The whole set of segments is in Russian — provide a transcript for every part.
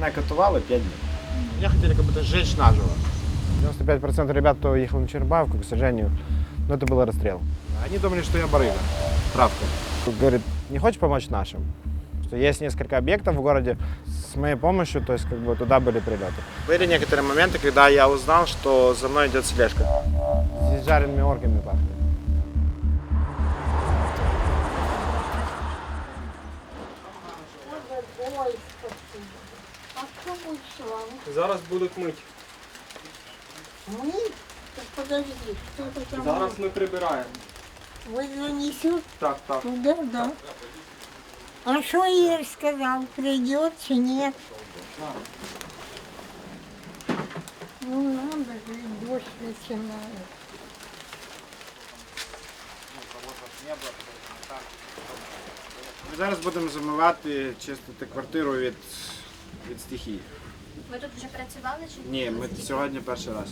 Мене катували 5 днів. Меня хотели как будто сжечь наживо. 95% ребят, кто ехал на Чербавку, к сожалению, ну, это был расстрел. Они думали, что я барыга. Правда. Говорит, не хочешь помочь нашим? Что есть несколько объектов в городе с моей помощью, то есть как бы туда были прилеты. Были некоторые моменты, когда я узнал, что за мной идет слежка. Здесь жареными орками пахнет. Ой, спасибо. А кто будет слава? Зараз будуть мить. Мы? Так подожди, что это там? Зараз ми прибираємо. Вы занесете Так, так. туда, да? А что Игорь сказал, придет, чи нет? Ну надо же, и дождь начинает. Ми зараз будемо замивати, чистити квартиру від, від стихії. Ви тут вже працювали чи Ні, ми сьогодні перший раз.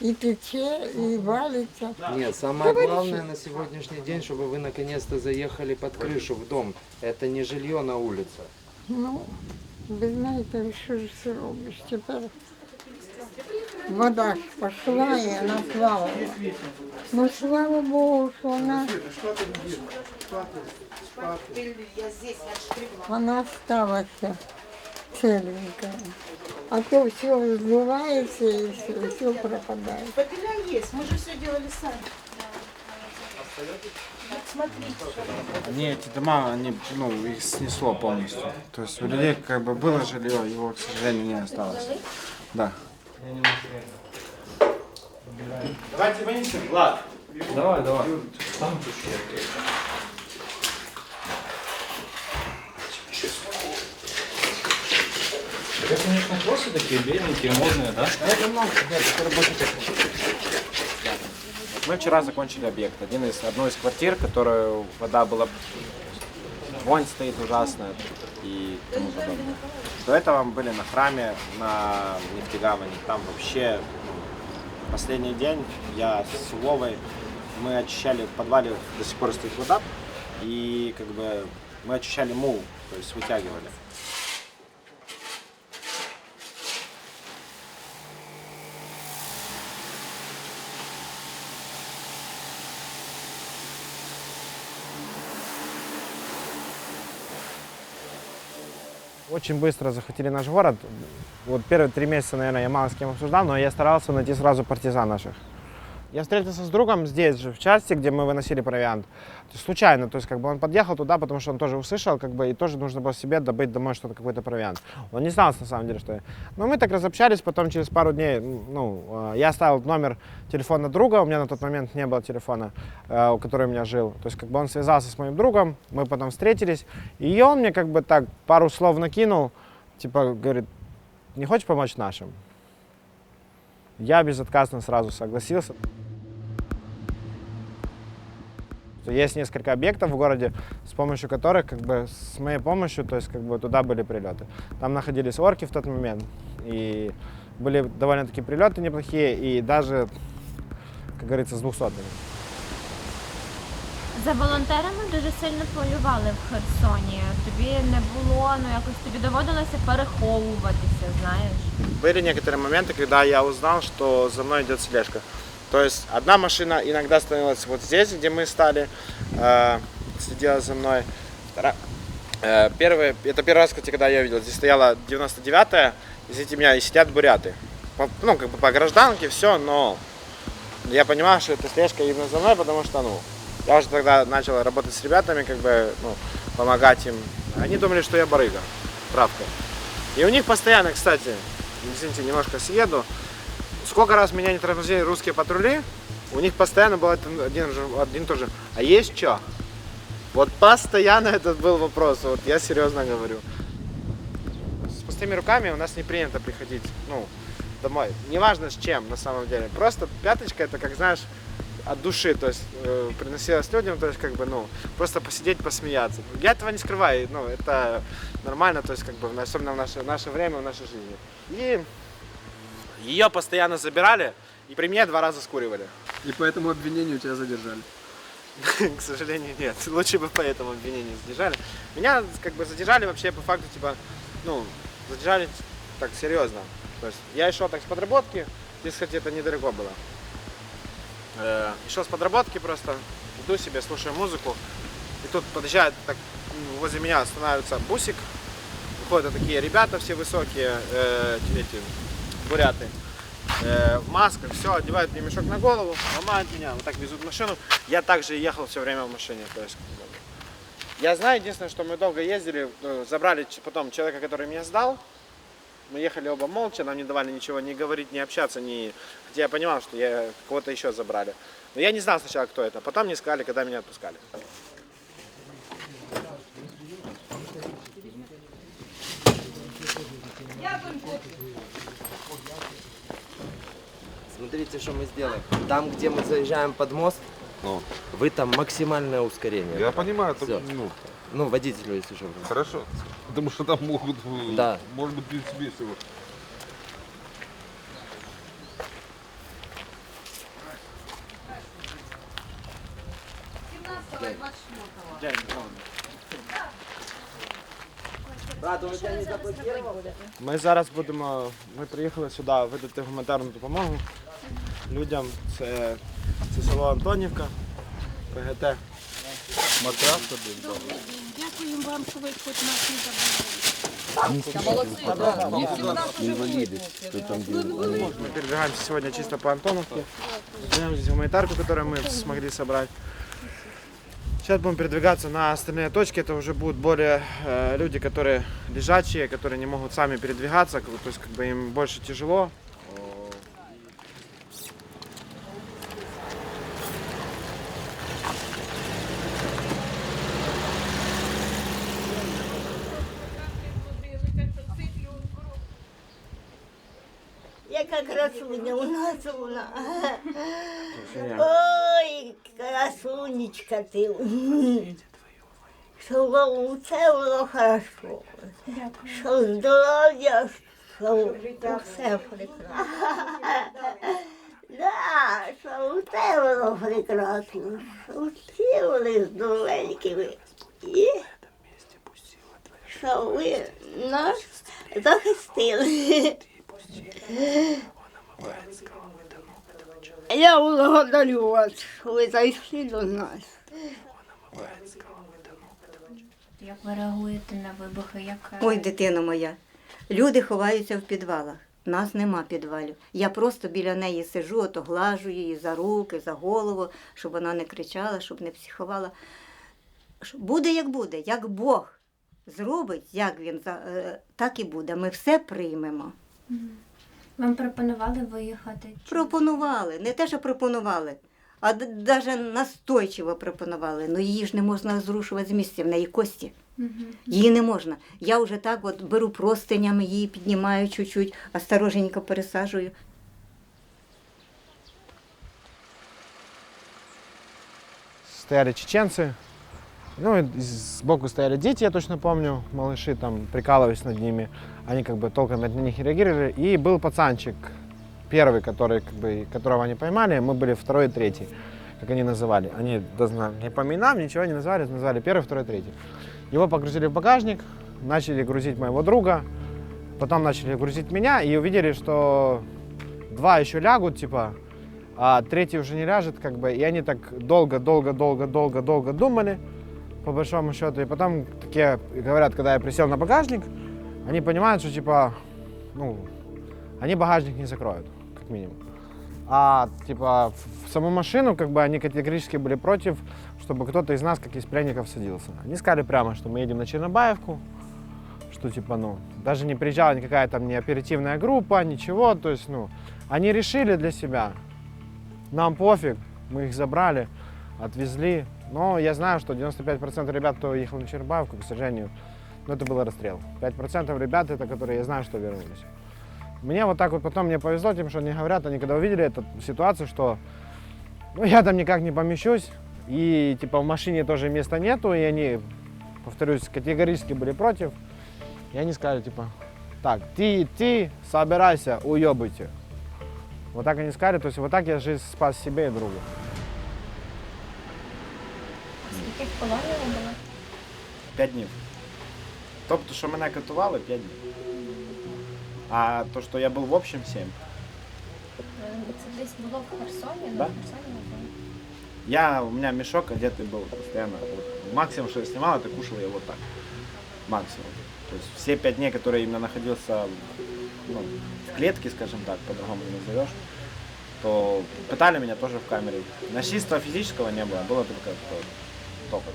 И тече, и валится. Нет, самое главное на сегодняшний день, чтобы вы наконец-то заехали под крышу в дом. Это не жилье на улице. Ну, ви знаєте, що ж це робиш тепер? Вода ж пошла і вона плавала. Ну, слава Богу, що вона, вона сталася целенькая. А то все зливається і все, все пропадає. Папиля есть, мы же все делали сами. Смотрите, Они, эти дома, они, ну, их снесло полностью. То есть у людей как бы было жилье, его, к сожалению, не осталось. Да. Давайте вынесем, Влад. Давай, давай. Это, конечно, кроссы такие беленькие, модные, да? Мы вчера закончили объект. Один из, одну из квартир, которую вода была... Вонь стоит ужасная и тому подобное. До этого мы были на храме, на нефтегавани. Там вообще последний день я с Вовой, мы очищали, в подвале до сих пор стоит вода, и как бы мы очищали мул, то есть вытягивали. Очень быстро захватили наш город. Вот первые три месяца, наверное, я мало с кем обсуждал, но я старался найти сразу партизан наших. Я встретился с другом здесь же, в части, где мы выносили провиант. То есть случайно, то есть как бы он подъехал туда, потому что он тоже услышал, как бы, и тоже нужно было себе добыть домой что-то, какой-то провиант. Он не знал, на самом деле, что я. Но мы так разобщались, потом через пару дней, ну, э, я оставил номер телефона друга, у меня на тот момент не было телефона, э, у которого у меня жил. То есть как бы он связался с моим другом, мы потом встретились, и он мне как бы так пару слов накинул, типа, говорит, не хочешь помочь нашим? Я безотказно сразу согласился. Есть несколько объектов в городе, с помощью которых, как бы, с моей помощью, то есть, как бы, туда были прилеты. Там находились орки в тот момент, и были довольно-таки прилеты неплохие, и даже, как говорится, с двухсотыми. за волонтерами дуже сильно полювали в Херсоні? Тобі не було, ну якось тобі доводилося переховуватися, знаєш? Были некоторые моменты, когда я узнал, что за мной идет слежка. То есть одна машина иногда становилась вот здесь, где мы стали, э, следила за мной. Э, первый, это первый раз, кстати, когда я видел, здесь стояла 99-я, извините меня, и сидят буряты. По- ну, как бы по гражданке, все, но я понимаю, что это слежка именно за мной, потому что, ну, я уже тогда начал работать с ребятами, как бы, ну, помогать им. Они думали, что я барыга, правда. И у них постоянно, кстати, извините, немножко съеду, сколько раз меня не тормозили русские патрули, у них постоянно был один, один и тот же. А есть что? Вот постоянно этот был вопрос, вот я серьезно говорю. С пустыми руками у нас не принято приходить, ну, домой. Неважно с чем, на самом деле. Просто пяточка это, как знаешь, от души, то есть э, приносилось людям, то есть как бы, ну, просто посидеть, посмеяться. Я этого не скрываю, ну, это нормально, то есть как бы, особенно в наше, наше время, в нашей жизни. И ее постоянно забирали, и при мне два раза скуривали. И по этому обвинению тебя задержали. К сожалению, нет. Лучше бы по этому обвинению задержали. Меня как бы задержали вообще по факту, типа, ну, задержали так серьезно. То есть я шел так с подработки, здесь, кстати, это недалеко было. Э, и шел с подработки просто, иду себе, слушаю музыку, и тут подъезжает, так, возле меня останавливается бусик, выходят такие ребята все высокие, э, эти, буряты, э, в масках, все, одевают мне мешок на голову, ломают меня, вот так везут машину. Я также ехал все время в машине. То есть, бы, я знаю, единственное, что мы долго ездили, э, забрали потом человека, который меня сдал. Мы ехали оба молча, нам не давали ничего не говорить, не общаться, не... хотя я понимал, что я кого-то еще забрали. Но я не знал сначала, кто это. Потом мне сказали, когда меня отпускали. Смотрите, что мы сделаем. Там, где мы заезжаем под мост, Ну. вы там максимальное ускорение. Я понимаю, это, Всё. ну, Ну, водителю, если что. хорошо. Потому что там могут, э, Да. может быть, принципе, весело. Брат, он тебя не заблокировал? Ми зараз будемо. Ми приїхали сюди видати гуманітарну допомогу людям. Це, це село Антонівка, ПГТ. Дякуємо вам, що ви хоч нас не забули. Мы передвигаемся сегодня чисто по Антоновке. Берем здесь гуманитарку, которую мы смогли собрать. Сейчас будем передвигаться на остальные точки. Это уже будут более э, люди, которые лежачие, которые не могут сами передвигаться. как бы, То есть как бы им больше тяжело. Красуня у нас вона. Ой, красунечка ти. Щоб все було хорошо. Що здоров'я, що все прекрасно. Да, що все було прекрасно. Що всі були здоровенькими. І що ви нас захистили. Я благодарю вас, що ви зайшли до нас. Як ви реагуєте на вибухи? Як е, Ой, дитино моя, люди ховаються в підвалах. Нас нема підвалів. Я просто біля неї сижу, ото глажу її за руки, за голову, щоб вона не кричала, щоб не психувала. Буде як буде, як Бог зробить, як він за- е, так і буде. Ми все приймемо. Вам пропонували виїхати? Пропонували, не те, що пропонували, а навіть настойчиво пропонували. Ну її ж не можна зрушувати з місця, в неї кості. Мгм. Її не можна. Я вже так от беру простинями, її піднімаю чуть-чуть, осторожненько пересаджую. Стояли чеченцы. Ну, сбоку стояли дети, я точно помню, малыши там прикалывались над ними. Они как бы толком на них не реагировали. И был пацанчик, первый, который, как бы, которого они поймали, мы были второй и третий, как они называли. Они даже не по именам, ничего не назвали, назвали первый, второй, третий. Его погрузили в багажник, начали грузить моего друга, потом начали грузить меня и увидели, что два еще лягут, типа, а третий уже не ляжет, как бы, и они так долго, долго, долго, долго, долго думали, по большому счету, и потом такие говорят, когда я присел на багажник, они понимают, что типа, ну, они багажник не закроют, как минимум. А типа в саму машину, как бы они категорически были против, чтобы кто-то из нас, как из пленников, садился. Они сказали прямо, что мы едем на Чернобаевку, что типа, ну, даже не приезжала никакая там не оперативная группа, ничего, то есть, ну, они решили для себя, нам пофиг, мы их забрали, отвезли. Но я знаю, что 95% ребят, кто ехал на Чербаевку, к сожалению, ну, это был расстрел. 5% ребят, это которые я знаю, что вернулись. Мне вот так вот потом мне повезло тем, что они говорят, они когда увидели эту ситуацию, что ну, я там никак не помещусь, и типа в машине тоже места нету, и они, повторюсь, категорически были против. И они сказали, типа, так, ты, ты, собирайся, уебывайте. Вот так они сказали, то есть вот так я жизнь спас себе и другу. Скільки в полоні ви були? П'ять днів. Тобто, що мене катували, п'ять днів. А то, що я був в общем, сім. Е, Це десь було в Херсоні? Да. На Херсоні ви були? Я, у меня мешок одетый был постоянно. Вот, максимум, что я снимал, это кушал я вот так. Максимум. То есть все пять дней, которые именно находился ну, в клетке, скажем так, по-другому не назовешь, то пытали меня тоже в камере. Насильства физического не было, было только то- топот.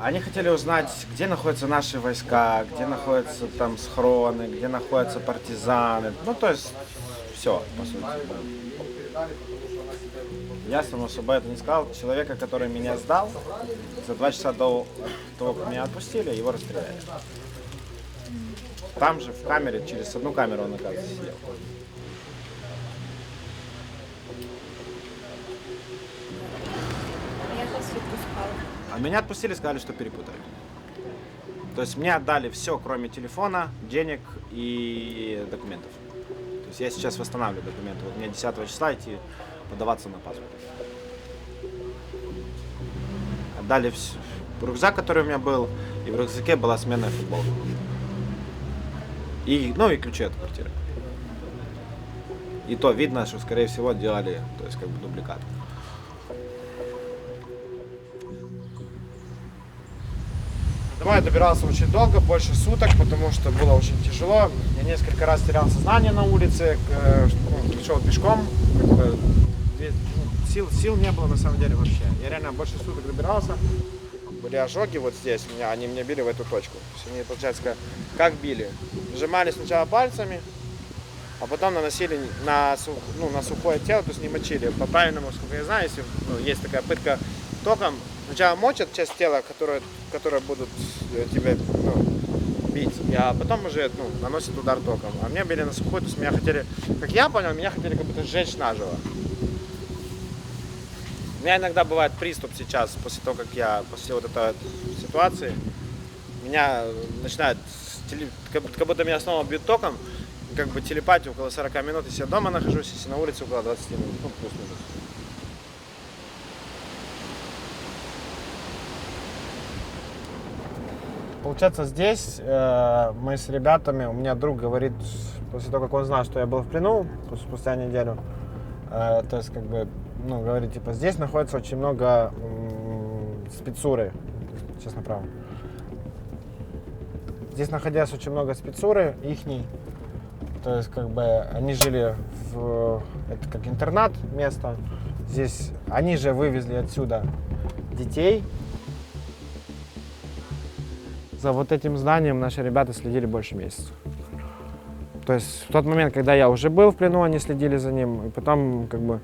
Они хотели узнать, где находятся наши войска, где находятся там схроны, где находятся партизаны. Ну, то есть все, по сути. Я, само собой, это не сказал. Человека, который меня сдал, за два часа до того, как меня отпустили, его расстреляли. Там же, в камере, через одну камеру он, оказывается, сидел. А меня отпустили, сказали, что перепутали. То есть мне отдали все, кроме телефона, денег и документов. То есть я сейчас восстанавливаю документы. Вот мне 10 числа идти подаваться на паспорт. Отдали вс- рюкзак, который у меня был, и в рюкзаке была сменная футболка. И, ну и ключи от квартиры. И то видно, что, скорее всего, делали, то есть как бы дубликат. Домой я добирался очень долго, больше суток, потому что было очень тяжело. Я несколько раз терял сознание на улице, э, ну, шел пешком. ну, сил, сил не было на самом деле вообще. Я реально больше суток добирался. Были ожоги вот здесь меня, они меня били в эту точку. То есть они, получается, как, как били? Сжимали сначала пальцами, а потом наносили на, сух- ну, на сухое тело, то есть не мочили. По-правильному, сколько я знаю, если ну, есть такая пытка током, сначала мочат часть тела, которая, которая будут э, тебя ну, бить, а потом уже ну, наносят удар током. А меня били на сухой, то есть меня хотели, как я понял, меня хотели как будто сжечь наживо. У меня иногда бывает приступ сейчас, после того, как я, после вот этой ситуации, меня начинает, как, будто- меня снова бьют током, как бы телепатия около 40 минут, если я дома нахожусь, если на улице около 20 минут, ну, плюс-минус. Получается, здесь э, мы с ребятами, у меня друг говорит, после того, как он знал, что я был в плену, спустя неделю, э, то есть, как бы, ну, говорит, типа, здесь находится очень много м, спецуры, честно правда. Здесь находилось очень много спецуры, ихней, то есть, как бы, они жили в, это как интернат место, здесь, они же вывезли отсюда детей, за вот этим зданием наши ребята следили больше месяца. То есть в тот момент, когда я уже был в плену, они следили за ним. И потом, как бы,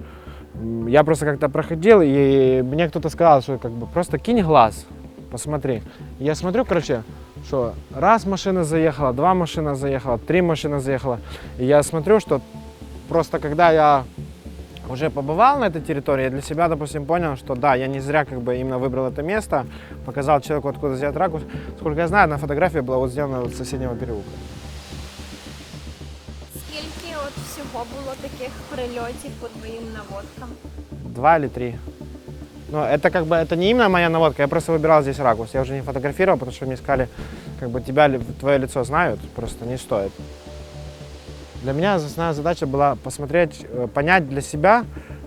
я просто как-то проходил, и мне кто-то сказал, что как бы просто кинь глаз, посмотри. Я смотрю, короче, что раз машина заехала, два машина заехала, три машины заехала. И я смотрю, что просто когда я уже побывал на этой территории, я для себя, допустим, понял, что да, я не зря как бы именно выбрал это место, показал человеку, откуда взять ракурс. Сколько я знаю, на фотографии была вот сделана вот с соседнего переулка. Скільки от всього було таких прильотів по твоїм наводкам? Два или три. Но это как бы, это не именно моя наводка, я просто выбирал здесь ракурс. Я уже не фотографировал, потому что мне сказали, как бы тебя, ли- твое лицо знают, просто не стоит. Для меня основная задача была посмотреть, э, понять для себя,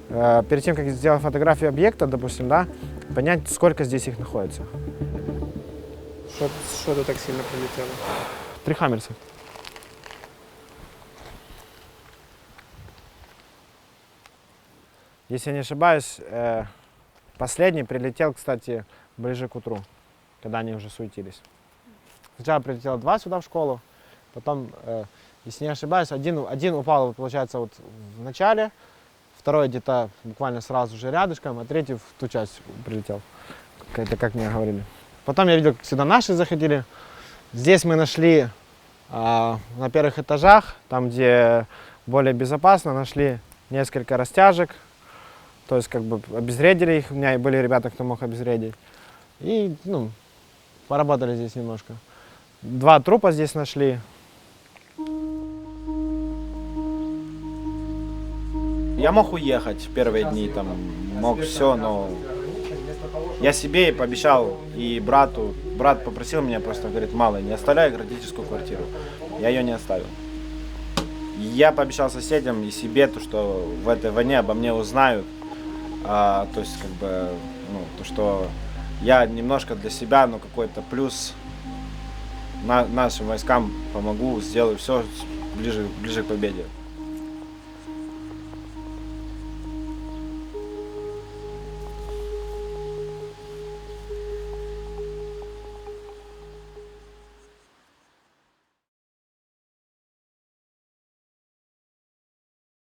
э, перед тем, как сделать фотографию объекта, допустим, да, понять, сколько здесь их находится. Что, что ты так сильно прилетело? Три хаммерса. Если я не ошибаюсь, э, последний прилетел, кстати, ближе к утру, когда они уже суетились. Сначала прилетело два сюда в школу, потом, если не ошибаюсь, один, один упал, получается, вот в начале, второй где-то буквально сразу же рядышком, а третий в ту часть прилетел. Это как мне говорили. Потом я видел, как сюда наши заходили, Здесь мы нашли а, на первых этажах, там, где более безопасно, нашли несколько растяжек. То есть, как бы обезвредили их. У меня и были ребята, кто мог обезвредить. И, ну, поработали здесь немножко. Два трупа здесь нашли. Я мог уехать в первые дни, там, мог все, но я себе и пообещал, и брату, брат попросил меня просто, говорит, мало, не оставляй родительскую квартиру. Я ее не оставил. Я пообещал соседям и себе, то, что в этой войне обо мне узнают, а, то есть, как бы, ну, то, что я немножко для себя, но какой-то плюс на, нашим войскам помогу, сделаю все ближе, ближе к победе.